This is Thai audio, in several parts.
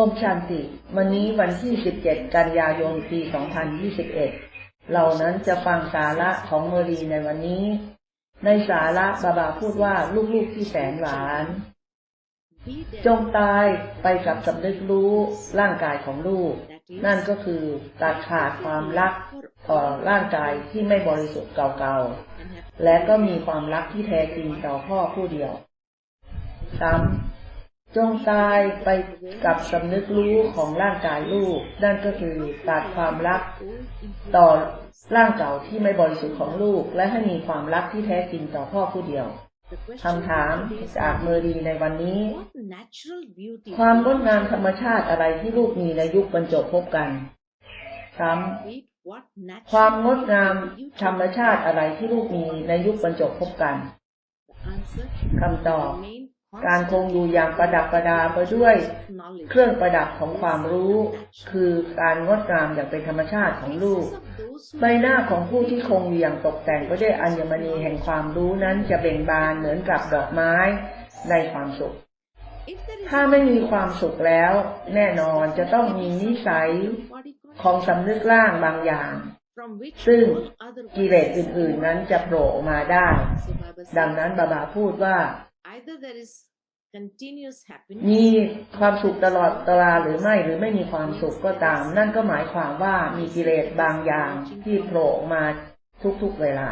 อมชันติ วันนี้วันที่ 17 กันยายน ปี 2021เรานั้นจะฟังสาระของเมรีในวันนี้ ในสาระบาบาพูดว่าลูกๆที่แสนหวาน จงตายไปกับสำนึกรู้ร่างกายของลูก นั่นก็คือตัดขาดความรักต่อร่างกายที่ไม่บริสุทธิ์เก่าๆ และก็มีความรักที่แท้จริงต่อพ่อผู้เดียวซ้ำ จงตายไปกับสำนึกรู้ของร่างกายลูก นั่นก็คือตัดความรัก ต่อร่างเก่าที่ไม่บริสุทธิ์ของลูก และให้มีความรักที่แท้จริงต่อพ่อผู้เดียวคำถามจากเมอรีในวันนี้ ความงดงามธรรมชาติอะไรที่ลูกมีในยุคบรรจบพบกันซ้ำความงดงามธรรมชาติอะไรที่ลูกมีในยุคบรรจบพบกันคำตอบ การคงอยู่อย่างประดับประดาไปด้วย constant knowledge. เครื่องประดับของความรู้ คือการงดงามอย่างเป็นธรรมชาติของลูก Faces of those who ใบหน้าของผู้ที่คงอยู่อย่างตกแต่งไปด้วยอัญมณีแห่งความรู้นั้นจะเบ่งบานเหมือนกับดอกไม้ในความสุข if there is ถ้าไม่มีความสุขแล้ว แน่นอนจะต้องมีนิสัย body conscious ของสำนึกล่างบางอย่าง from which ซึ่ง all other กิเลสอื่นๆนั้นจะโผล่ออกมาได้ So Baba ดัง says, นั้นบาบาพูดว่า either there is continuous happiness มีความสุขตลอดตลาหรือไม่หรือไม่มีความสุขก็ตาม นั่นก็หมายความว่ามีกิเลสบางอย่างที่โผล่ออกมาทุกๆเวลา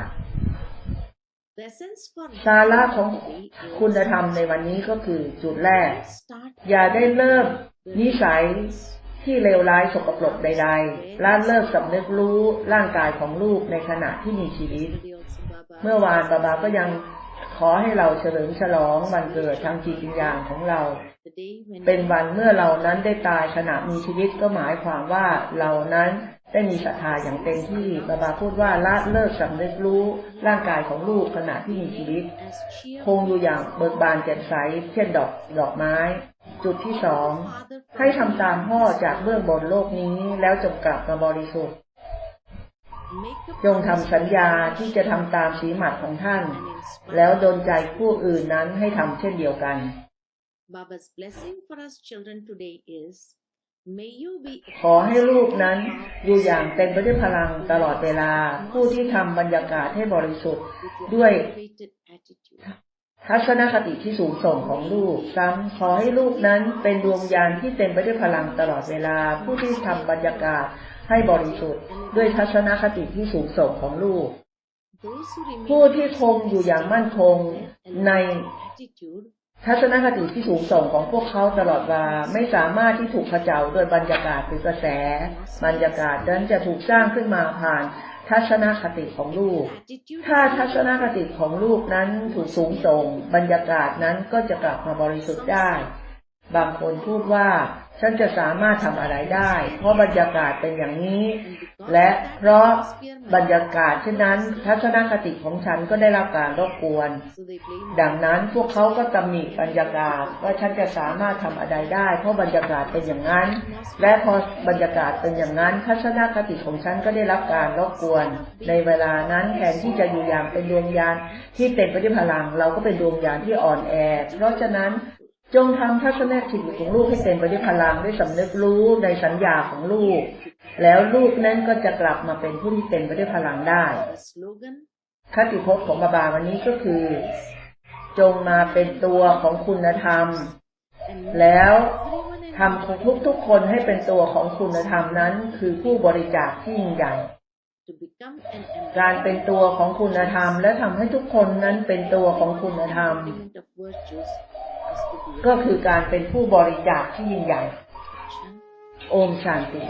the essence for สาระของ today is คุณธรรมในวันนี้ก็คือจุดแรก start อย่าได้เริ่มนิสัยที่เลวร้ายสกปรกใดๆและเลิกสำนึกรู้ร่างกายของลูกในขณะที่มีชีวิต today also Baba เมื่อวานบาบาก็ยัง ขอให้เราเฉลิมฉลองวันเกิดทางจิตวิญญาณของเรา the day when เป็นวันเมื่อเรานั้นได้ตายขณะมีชีวิตก็หมายความว่าเรานั้นได้มีศรัทธาอย่างเต็มที่บาบาพูดว่าละเลิกสำนึกรู้ร่างกายของลูกขณะที่มีชีวิต as cheer คงอยู่อย่างเบิกบานแจ่มใสเช่นดอกดอกไม้ จุดที่สองให้ทำตามพ่อจากเบื้องบนโลกนี้แล้วจงกลับมาบริสุทธิ์ make a จงทำสัญญาที่จะทำตามสีหมัดของท่าน and inspire แล้วดนใจผู้อื่นนั้นให้ทำเช่นเดียวกัน Baba's blessing for us children today is may you be ขอให้ลูกนั้นอยู่อย่างเต็มไปด้วยพลังตลอดเวลา ผู้ที่ทำบรรยากาศให้บริสุทธิ์ with ด้วย your elevated attitude ทัศนคติที่สูงส่งของลูก ซ้ำขอให้ลูกนั้นเป็นดวงวิญญาณที่เต็มไปด้วยพลังตลอดเวลา ผู้ที่ทำบรรยากาศ ให้บริสุทธิ์ด้วยทัศนคติที่สูงส่งของลูก those who remain ผู้ที่คงอยู่อย่างมั่นคงใน attitude ทัศนคติที่สูงส่งของพวกเขาตลอดเวลาไม่สามารถที่ถูกเขย่าโดยบรรยากาศหรือกระแส บรรยากาศนั้นจะถูกสร้างขึ้นมาผ่านทัศนคติของลูก attitude ถ้าทัศนคติของลูกนั้นถูกสูงส่ง บรรยากาศนั้นก็จะกลับมาบริสุทธิ์ได้ บางคนพูดว่า ฉันจะสามารถทำอะไรได้ เพราะบรรยากาศเป็นอย่างนี้ และเพราะบรรยากาศเช่นนั้น ทัศนคติของฉันก็ได้รับการรบกวน ดังนั้นพวกเขาก็ตำหนิบรรยากาศว่าฉันจะสามารถทำอะไรได้ เพราะบรรยากาศเป็นอย่างนั้น และพอบรรยากาศเป็นอย่างนั้น ทัศนคติของฉันก็ได้รับการรบกวน ในเวลานั้นแทนที่จะอยู่อย่างเป็นดวงวิญญาณที่เต็มไปด้วยพลัง เราก็เป็นดวงวิญญาณที่อ่อนแอ เพราะฉะนั้น จงทำทัศนคติของลูกให้เต็มไปด้วยพลังด้วยสำนึกรู้ในสัญญาของลูก แล้วลูกนั้นก็จะกลับมาเป็นผู้ที่เต็มไปด้วยพลังได้คติพจน์ของบาบาวันนี้ก็คือ จงมาเป็นตัวของคุณธรรม แล้วทำทุกทุกคนให้เป็นตัวของคุณธรรมนั้น คือผู้บริจาคที่ยิ่งใหญ่การเป็นตัวของคุณธรรม และทำให้ทุกคนนั้นเป็นตัวของคุณธรรม ก็คือการเป็นผู้บริจาคที่ยิ่งใหญ่ โอมชานติ